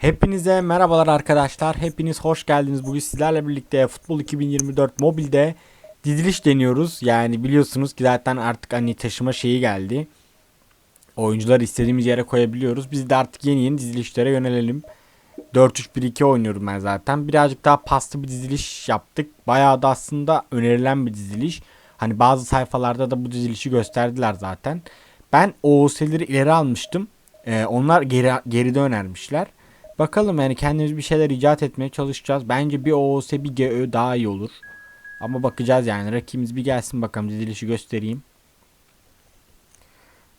Hepinize merhabalar arkadaşlar. Hepiniz hoş geldiniz. Bugün sizlerle birlikte Futbol 2024 mobilde diziliş deniyoruz. Yani biliyorsunuz ki zaten artık hani taşıma şeyi geldi. Oyuncuları istediğimiz yere koyabiliyoruz. Biz de artık yeni yeni dizilişlere yönelelim. 4-3-1-2 oynuyorum ben zaten. Birazcık daha paslı bir diziliş yaptık. Bayağı da aslında önerilen bir diziliş. Hani bazı sayfalarda da bu dizilişi gösterdiler zaten. Ben OOS'leri ileri almıştım. Ee, onlar geri, geride önermişler. Bakalım yani kendimiz bir şeyler icat etmeye çalışacağız. Bence bir OOS bir GÖ daha iyi olur. Ama bakacağız yani. Rakibimiz bir gelsin bakalım dizilişi göstereyim.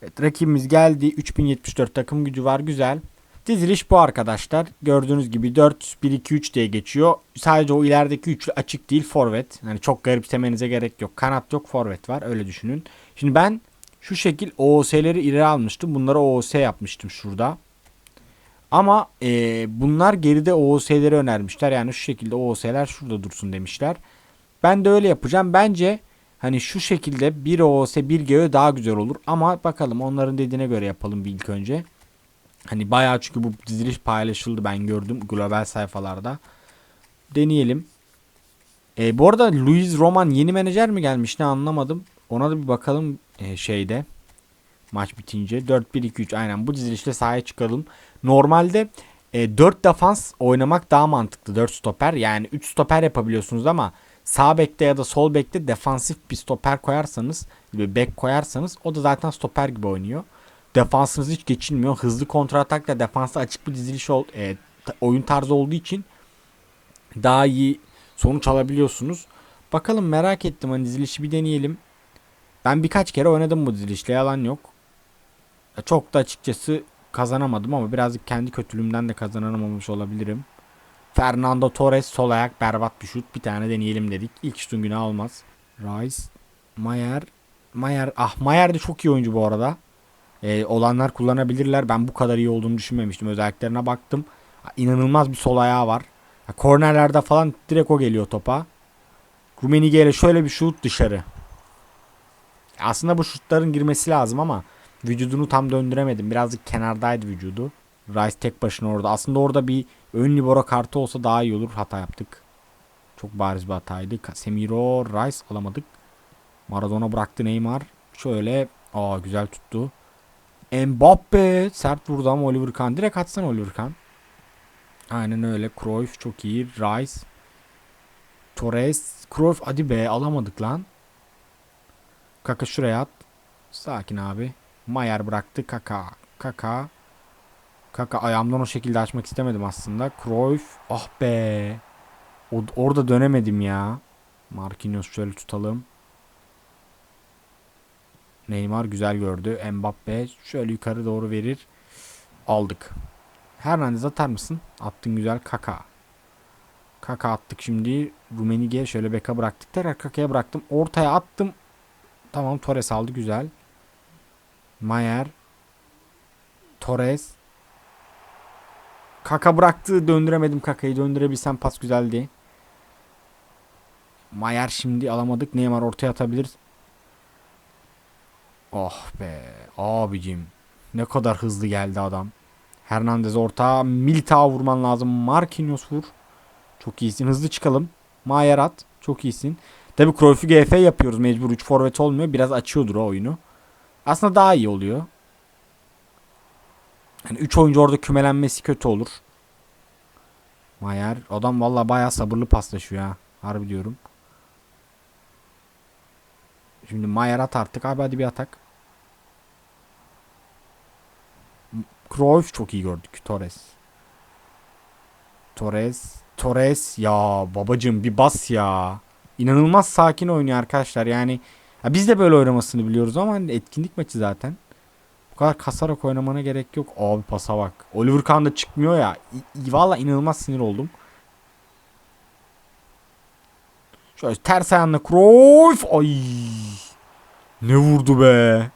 Evet rakibimiz geldi. 3074 takım gücü var güzel. Diziliş bu arkadaşlar. Gördüğünüz gibi 4-1-2-3 diye geçiyor. Sadece o ilerideki üçlü açık değil forvet. Yani çok garipsemenize gerek yok. Kanat yok forvet var öyle düşünün. Şimdi ben şu şekil OOS'leri ileri almıştım. Bunları OOS yapmıştım şurada. Ama e, bunlar geride OOS'leri önermişler. Yani şu şekilde OOS'ler şurada dursun demişler. Ben de öyle yapacağım. Bence hani şu şekilde bir OOS bir GÖ daha güzel olur. Ama bakalım onların dediğine göre yapalım bir ilk önce. Hani bayağı çünkü bu diziliş paylaşıldı ben gördüm global sayfalarda. Deneyelim. E, bu arada Luis Roman yeni menajer mi gelmiş ne anlamadım. Ona da bir bakalım e, şeyde. Maç bitince 4-1-2-3 aynen bu dizilişle sahaya çıkalım. Normalde e, 4 defans oynamak daha mantıklı 4 stoper. Yani 3 stoper yapabiliyorsunuz ama sağ bekte ya da sol bekte defansif bir stoper koyarsanız bir bek koyarsanız o da zaten stoper gibi oynuyor. Defansınız hiç geçilmiyor. Hızlı kontratakla defansa açık bir diziliş ol, e, oyun tarzı olduğu için daha iyi sonuç alabiliyorsunuz. Bakalım merak ettim hani dizilişi bir deneyelim. Ben birkaç kere oynadım bu dizilişle yalan yok. Çok da açıkçası kazanamadım ama birazcık kendi kötülüğümden de kazanamamış olabilirim. Fernando Torres sol ayak berbat bir şut. Bir tane deneyelim dedik. İlk şutun günahı olmaz. Rice, Mayer, Mayer, ah Mayer de çok iyi oyuncu bu arada. Ee, olanlar kullanabilirler. Ben bu kadar iyi olduğunu düşünmemiştim. Özelliklerine baktım. İnanılmaz bir sol ayağı var. Kornerlerde falan direkt o geliyor topa. Rumenige ile şöyle bir şut dışarı. Aslında bu şutların girmesi lazım ama vücudunu tam döndüremedim. Birazcık kenardaydı vücudu. Rice tek başına orada. Aslında orada bir ön libero kartı olsa daha iyi olur. Hata yaptık. Çok bariz bir hataydı. Casemiro, Rice alamadık. Maradona bıraktı Neymar. Şöyle. Aa güzel tuttu. Mbappe sert vurdu ama Oliver Kahn. Direkt atsana Oliver Kahn. Aynen öyle. Cruyff çok iyi. Rice. Torres. Cruyff hadi be alamadık lan. Kaka şuraya at. Sakin abi. Mayer bıraktı. Kaka. Kaka. Kaka ayağımdan o şekilde açmak istemedim aslında. Cruyff. Ah be. O, orada dönemedim ya. Marquinhos şöyle tutalım. Neymar güzel gördü. Mbappe şöyle yukarı doğru verir. Aldık. Hernandez atar mısın? Attın güzel. Kaka. Kaka attık şimdi. Rumenige şöyle beka bıraktık. Tekrar Kaka'ya bıraktım. Ortaya attım. Tamam Torres aldı güzel. Mayer. Torres. Kaka bıraktı. Döndüremedim Kaka'yı. Döndürebilsem pas güzeldi. Mayer şimdi alamadık. Neymar ortaya atabilir. Oh be abicim. Ne kadar hızlı geldi adam. Hernandez orta. Militao vurman lazım. Marquinhos vur. Çok iyisin. Hızlı çıkalım. Mayer at. Çok iyisin. Tabi Cruyff'u GF yapıyoruz mecbur 3 forvet olmuyor. Biraz açıyordur o oyunu. Aslında daha iyi oluyor. Yani 3 oyuncu orada kümelenmesi kötü olur. Mayer adam valla bayağı sabırlı paslaşıyor ha. Harbi diyorum. Şimdi Mayer at artık abi hadi bir atak. Cruyff çok iyi gördük. Torres. Torres. Torres ya babacım bir bas ya. İnanılmaz sakin oynuyor arkadaşlar. Yani ya biz de böyle oynamasını biliyoruz ama hani etkinlik maçı zaten. Bu kadar kasarak oynamana gerek yok. Abi pasa bak. Oliver Kahn da çıkmıyor ya. Valla inanılmaz sinir oldum. Şöyle ters ayağınla Cruyff. Ay. Ne vurdu be.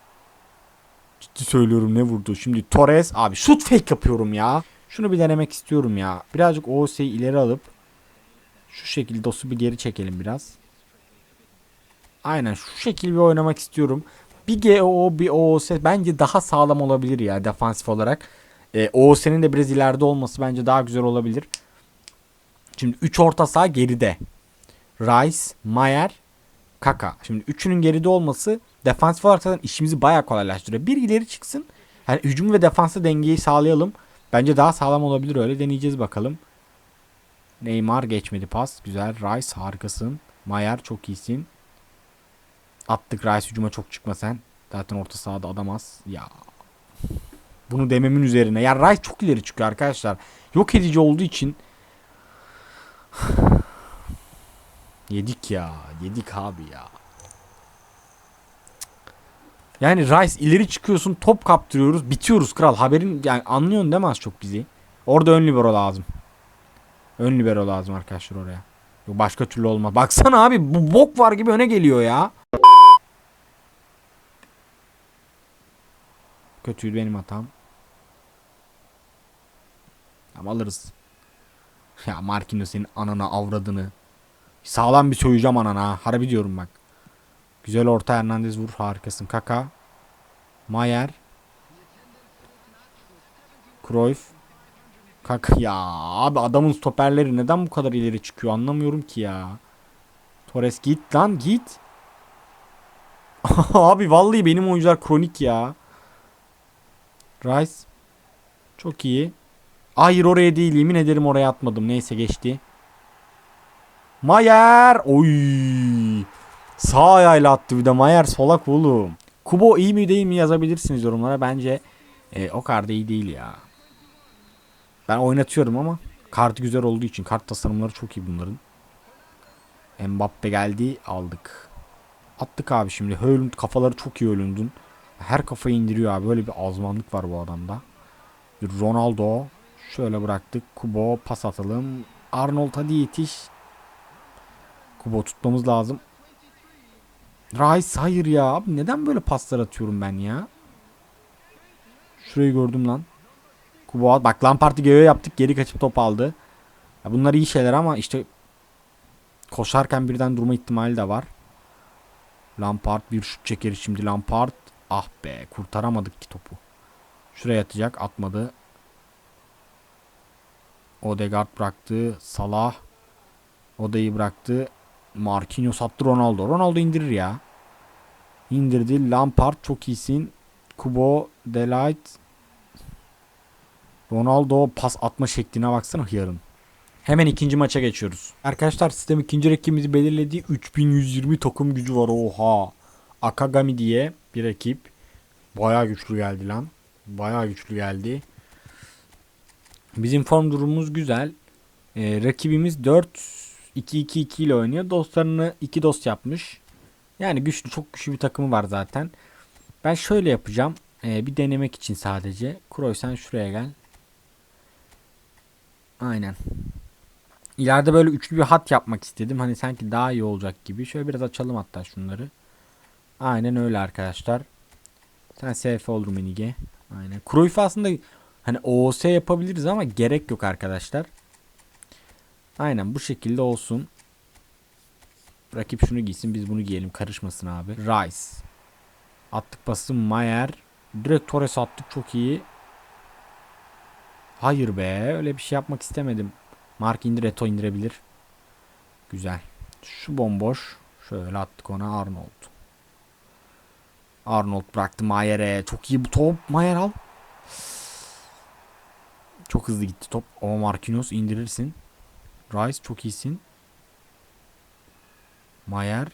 Ciddi söylüyorum ne vurdu. Şimdi Torres. Abi şut fake yapıyorum ya. Şunu bir denemek istiyorum ya. Birazcık OS'yi ileri alıp şu şekilde dosu bir geri çekelim biraz. Aynen şu şekil bir oynamak istiyorum. Bir GO bir OOS bence daha sağlam olabilir ya defansif olarak. E, OOS'nin de biraz ileride olması bence daha güzel olabilir. Şimdi 3 orta saha geride. Rice, Mayer, Kaka. Şimdi üçünün geride olması defansif olarak zaten işimizi bayağı kolaylaştırıyor. Bir ileri çıksın. Yani hücum ve defansta dengeyi sağlayalım. Bence daha sağlam olabilir öyle deneyeceğiz bakalım. Neymar geçmedi pas. Güzel. Rice harikasın. Mayer çok iyisin. Attık Rice hücuma çok çıkma sen. Zaten orta sahada adam az. Ya. Bunu dememin üzerine. Ya Rice çok ileri çıkıyor arkadaşlar. Yok edici olduğu için. yedik ya. Yedik abi ya. Yani Rice ileri çıkıyorsun top kaptırıyoruz bitiyoruz kral haberin yani anlıyorsun değil mi az çok bizi? Orada ön libero lazım. Ön libero lazım arkadaşlar oraya. Başka türlü olmaz. Baksana abi bu bok var gibi öne geliyor ya. Kötüydü benim hatam. Ama alırız. Ya Marquinhos senin anana avradını. Sağlam bir soyacağım anana. Harbi diyorum bak. Güzel orta Hernandez vur harikasın. Kaka. Mayer. Cruyff. Kaka ya abi adamın stoperleri neden bu kadar ileri çıkıyor anlamıyorum ki ya. Torres git lan git. abi vallahi benim oyuncular kronik ya. Rice. Çok iyi. Hayır oraya değil yemin ederim oraya atmadım. Neyse geçti. Mayer. Oy. Sağ ayağıyla attı bir de Mayer solak oğlum. Kubo iyi mi değil mi yazabilirsiniz yorumlara. Bence e, o da iyi değil ya. Ben oynatıyorum ama kartı güzel olduğu için kart tasarımları çok iyi bunların. Mbappe geldi aldık. Attık abi şimdi. Hölund kafaları çok iyi Hölund'un. Her kafayı indiriyor abi. Böyle bir azmanlık var bu adamda. Ronaldo. Şöyle bıraktık. Kubo pas atalım. Arnold hadi yetiş. Kubo tutmamız lazım. Rice hayır ya. Abi neden böyle paslar atıyorum ben ya? Şurayı gördüm lan. Kubo bak Lampard'ı göğe yaptık geri kaçıp top aldı. Ya bunlar iyi şeyler ama işte koşarken birden durma ihtimali de var. Lampard bir şut çeker şimdi Lampard. Ah be kurtaramadık ki topu. Şuraya atacak atmadı. Odegaard bıraktı. Salah. Odayı bıraktı. Marquinhos attı Ronaldo. Ronaldo indirir ya. İndirdi. Lampard çok iyisin. Kubo, Delight. Ronaldo pas atma şekline baksana hıyarın. Hemen ikinci maça geçiyoruz. Arkadaşlar sistem ikinci rakibimizi belirledi. 3120 takım gücü var oha. Akagami diye bir rakip. Baya güçlü geldi lan. Baya güçlü geldi. Bizim form durumumuz güzel. Ee, rakibimiz 4 2-2-2 ile oynuyor. Dostlarını 2 dost yapmış. Yani güçlü çok güçlü bir takımı var zaten. Ben şöyle yapacağım. Ee, bir denemek için sadece. Kroy sen şuraya gel. Aynen. İleride böyle üçlü bir hat yapmak istedim. Hani sanki daha iyi olacak gibi. Şöyle biraz açalım hatta şunları. Aynen öyle arkadaşlar. Sen SF ol Rumenige. Aynen. Cruyff aslında hani OOS yapabiliriz ama gerek yok arkadaşlar. Aynen bu şekilde olsun. Rakip şunu giysin biz bunu giyelim karışmasın abi. Rice. Attık pası Mayer. Direkt Torres attık çok iyi. Hayır be öyle bir şey yapmak istemedim. Mark indir Eto indirebilir. Güzel. Şu bomboş. Şöyle attık ona Arnold. Arnold bıraktı Mayer'e. Çok iyi bu top. Mayer al. Çok hızlı gitti top. Ama Marquinhos indirirsin. Rice çok iyisin. Mayer.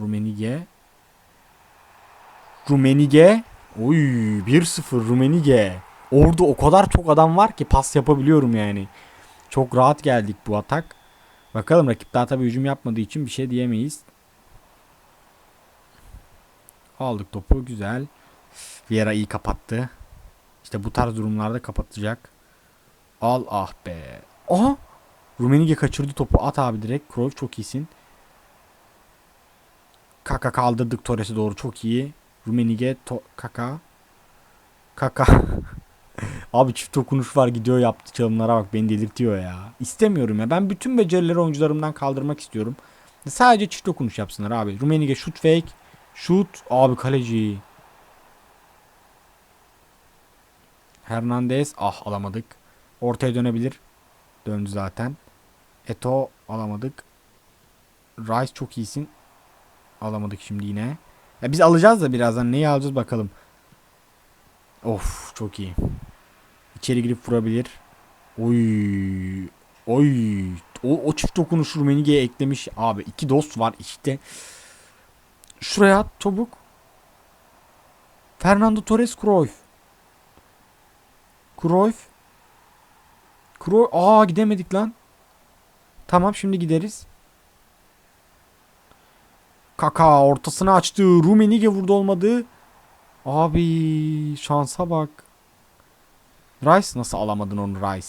Rumenige. Rumenige. Oy 1-0 Rumenige. Orada o kadar çok adam var ki pas yapabiliyorum yani. Çok rahat geldik bu atak. Bakalım rakip daha tabi hücum yapmadığı için bir şey diyemeyiz. Aldık topu güzel. Vieira iyi kapattı. İşte bu tarz durumlarda kapatacak. Al ah be. Aha. Rumenige kaçırdı topu. At abi direkt. Cruyff çok iyisin. Kaka kaldırdık Torres'e doğru çok iyi. Rumenige Kaka. Kaka. abi çift dokunuş var gidiyor yaptı çalımlara bak beni delirtiyor ya. İstemiyorum ya. Ben bütün becerileri oyuncularımdan kaldırmak istiyorum. Sadece çift dokunuş yapsınlar abi. Rumenige şut fake. Şut. Abi kaleci. Hernandez ah alamadık. Ortaya dönebilir. Döndü zaten. Eto alamadık. Rice çok iyisin. Alamadık şimdi yine. Ya biz alacağız da birazdan neyi alacağız bakalım. Of çok iyi. İçeri girip vurabilir. Oy. Oy. O, o çift dokunuş Rumenige'ye eklemiş. Abi iki dost var işte. Şuraya at çabuk. Fernando Torres Cruyff. Cruyff. Cruyff. Aa gidemedik lan. Tamam şimdi gideriz. Kaka ortasını açtı. Rumenige vurdu olmadı. Abi şansa bak. Rice nasıl alamadın onu Rice?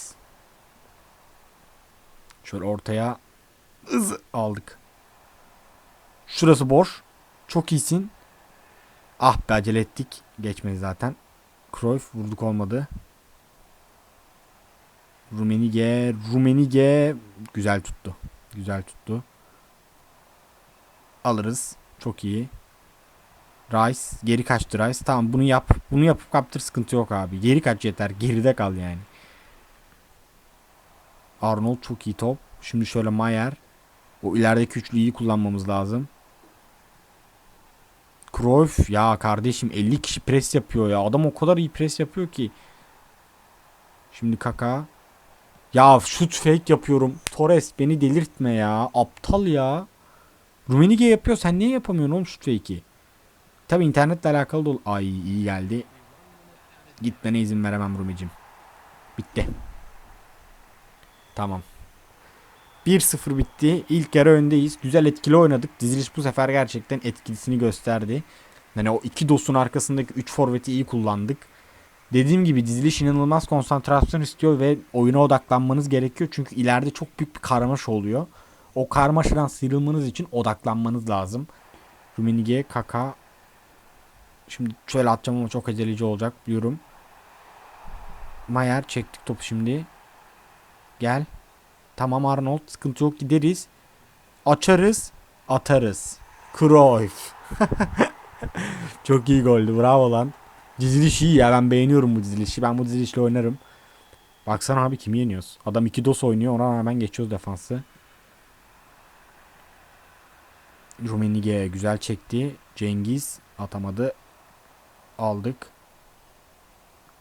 Şöyle ortaya hız aldık. Şurası boş. Çok iyisin. Ah be acele ettik. Geçmedi zaten. Cruyff vurduk olmadı. Rumenige, Rumenige güzel tuttu. Güzel tuttu. Alırız. Çok iyi. Rice geri kaçtı Rice. Tamam bunu yap. Bunu yapıp kaptır sıkıntı yok abi. Geri kaç yeter. Geride kal yani. Arnold çok iyi top. Şimdi şöyle Mayer. O ilerideki üçlüyü iyi kullanmamız lazım. Cruyff ya kardeşim 50 kişi pres yapıyor ya. Adam o kadar iyi pres yapıyor ki. Şimdi Kaka. Ya şut fake yapıyorum. Torres beni delirtme ya. Aptal ya. Rumenige yapıyor. Sen niye yapamıyorsun oğlum şut fake'i? Tabi internetle alakalı da ol- Ay iyi geldi. Gitmene izin veremem Rumicim. Bitti. Tamam. 1-0 bitti. İlk yarı öndeyiz. Güzel etkili oynadık. Diziliş bu sefer gerçekten etkilisini gösterdi. Yani o iki dostun arkasındaki 3 forveti iyi kullandık. Dediğim gibi diziliş inanılmaz konsantrasyon istiyor ve oyuna odaklanmanız gerekiyor. Çünkü ileride çok büyük bir karmaşa oluyor. O karmaşadan sıyrılmanız için odaklanmanız lazım. Rumenige, Kaka. Şimdi şöyle atacağım ama çok aceleci olacak biliyorum. Mayer çektik topu şimdi. Gel. Tamam Arnold sıkıntı yok gideriz. Açarız. Atarız. Cruyff. çok iyi goldü bravo lan. Diziliş iyi ya ben beğeniyorum bu dizilişi. Ben bu dizilişle oynarım. Baksana abi kimi yeniyoruz. Adam iki dos oynuyor ona rağmen geçiyoruz defansı. Rumenige güzel çekti. Cengiz atamadı. Aldık.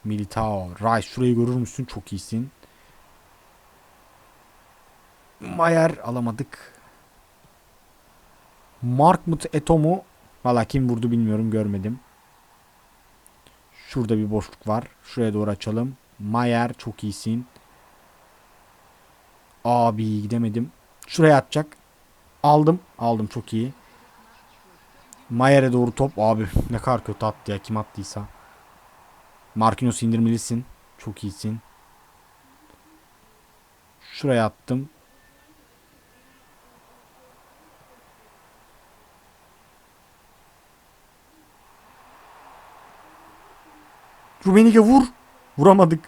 Militao. Rice şurayı görür müsün? Çok iyisin. Mayer alamadık. Markmut Etomu Valla kim vurdu bilmiyorum görmedim. Şurada bir boşluk var. Şuraya doğru açalım. Mayer çok iyisin. Abi gidemedim. Şuraya atacak. Aldım. Aldım çok iyi. Mayer'e doğru top. Abi ne kadar kötü attı ya. Kim attıysa. Marquinhos indirmelisin. Çok iyisin. Şuraya attım. Rumenige vur. Vuramadık.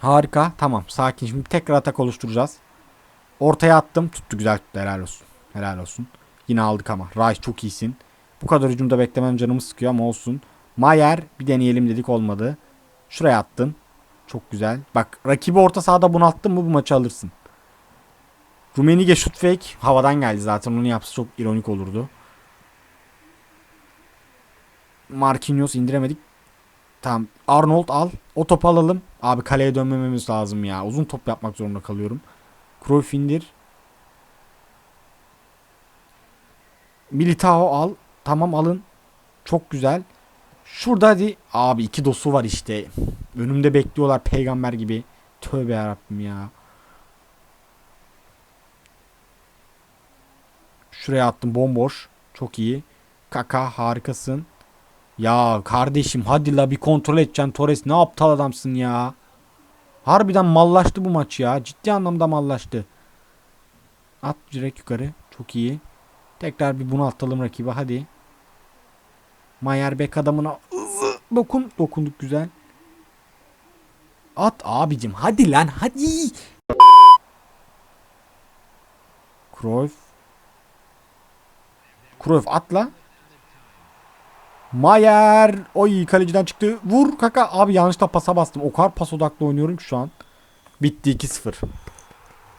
Harika. Tamam. Sakin. Şimdi tekrar atak oluşturacağız. Ortaya attım. Tuttu güzel tuttu. Helal olsun. Helal olsun. Yine aldık ama. Rice çok iyisin. Bu kadar hücumda beklemem canımı sıkıyor ama olsun. Mayer bir deneyelim dedik olmadı. Şuraya attın. Çok güzel. Bak rakibi orta sahada bunalttın mı bu maçı alırsın. Rumenige şut fake. Havadan geldi zaten. Onu yapsa çok ironik olurdu. Marquinhos indiremedik. Tamam. Arnold al. O topu alalım. Abi kaleye dönmememiz lazım ya. Uzun top yapmak zorunda kalıyorum. Cruyff indir. Militao al. Tamam alın. Çok güzel. Şurada hadi. Abi iki dosu var işte. Önümde bekliyorlar peygamber gibi. Tövbe yarabbim ya. Şuraya attım bomboş. Çok iyi. Kaka harikasın. Ya kardeşim hadi la bir kontrol edeceksin Torres ne aptal adamsın ya. Harbiden mallaştı bu maç ya. Ciddi anlamda mallaştı. At direkt yukarı. Çok iyi. Tekrar bir bunaltalım rakibi hadi. Mayer bek adamına hızlı dokun. Dokunduk güzel. At abicim hadi lan hadi. Cruyff. Cruyff atla. Mayer. Oy kaleciden çıktı. Vur kaka. Abi yanlışlıkla pasa bastım. O kadar pas odaklı oynuyorum ki şu an. Bitti 2-0.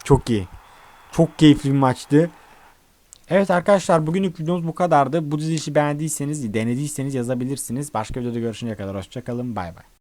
Çok iyi. Çok keyifli bir maçtı. Evet arkadaşlar bugünlük videomuz bu kadardı. Bu dizilişi beğendiyseniz, denediyseniz yazabilirsiniz. Başka videoda görüşünceye kadar hoşçakalın. Bay bay.